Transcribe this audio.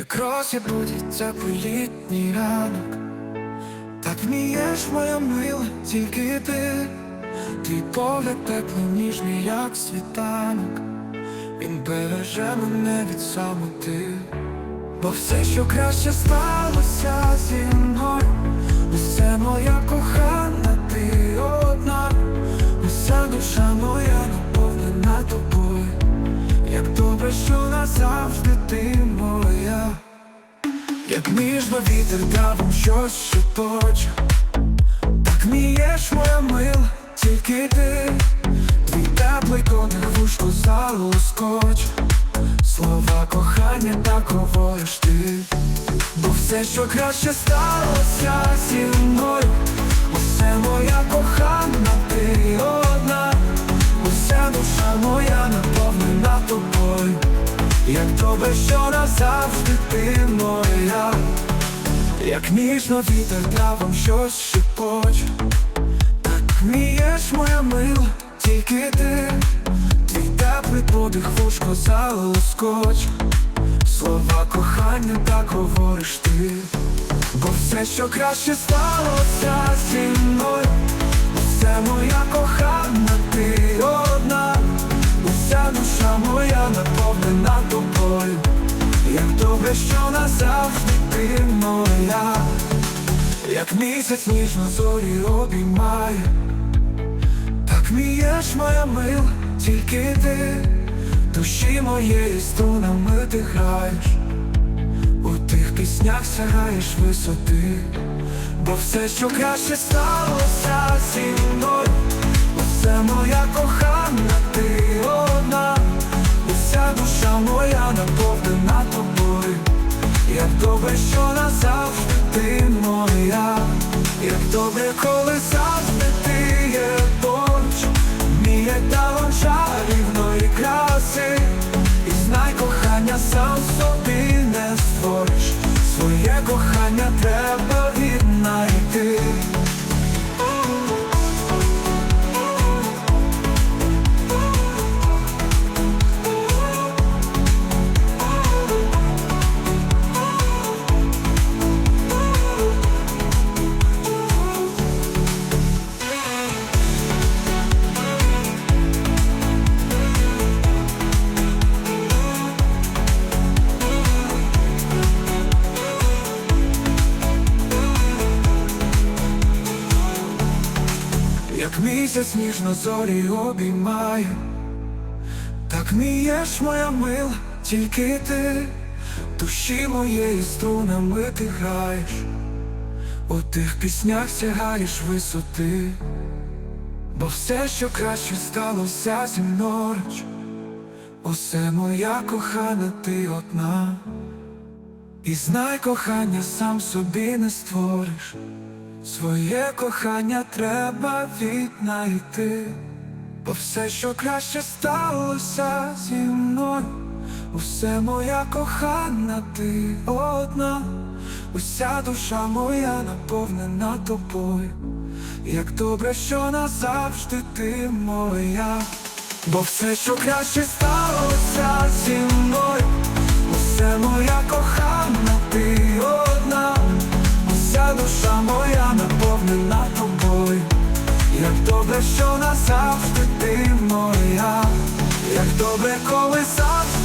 Як рося будить теплий ранок, так вмієш моя мила, тільки ти, твій погляд теплий, ніжний, як світанок, він береже мене від самоти, бо все, що краще сталося зі мною, усе моя кохана, ти одна, уся душа моя наповнена тобою. Як добре, що назавжди ти як ніжно вітер давом щось шепоче, так мієш моя мила, тільки ти, твій теплий коник вушку залоскоч, слова кохання так говориш ти, бо все, що краще сталося зі мною, усе моя кохана, ти одна. Уся душа моя наповнена тобою, як добре, що назавжди ти моя, як ніжно вітер травом щось шепоче, так вмієш моя мила, тільки ти, твій теплий подих вушко залоскоч, слова кохання так говориш ти, бо все, що краще сталося зі мною. Усе моя кохана, добре, що назавжди ти моя, як місяць ніжно зорі обіймає, так мієш моя мила, тільки ти, душі моєї струнами ти граєш, у тих піснях сягаєш висоти. Бо все, що краще сталося зі мною, добре, що назавжди ти моя, як добре, коли місяць ніжно зорі обіймає, так мієш моя мила, тільки ти, душі моєї струнами ти граєш, у тих піснях сягаєш висоти, бо все, що краще сталося зі мною, усе моя кохана, ти одна, і знай кохання сам собі не створиш. Своє кохання треба віднайти, бо все, що краще сталося зі мною, усе моя кохана, ти одна, уся душа моя наповнена тобою, як добре, що назавжди ти моя, бо все, що краще сталося зі мною, усе моя кохана, що назавжди ти моя, як добре, коли завжди.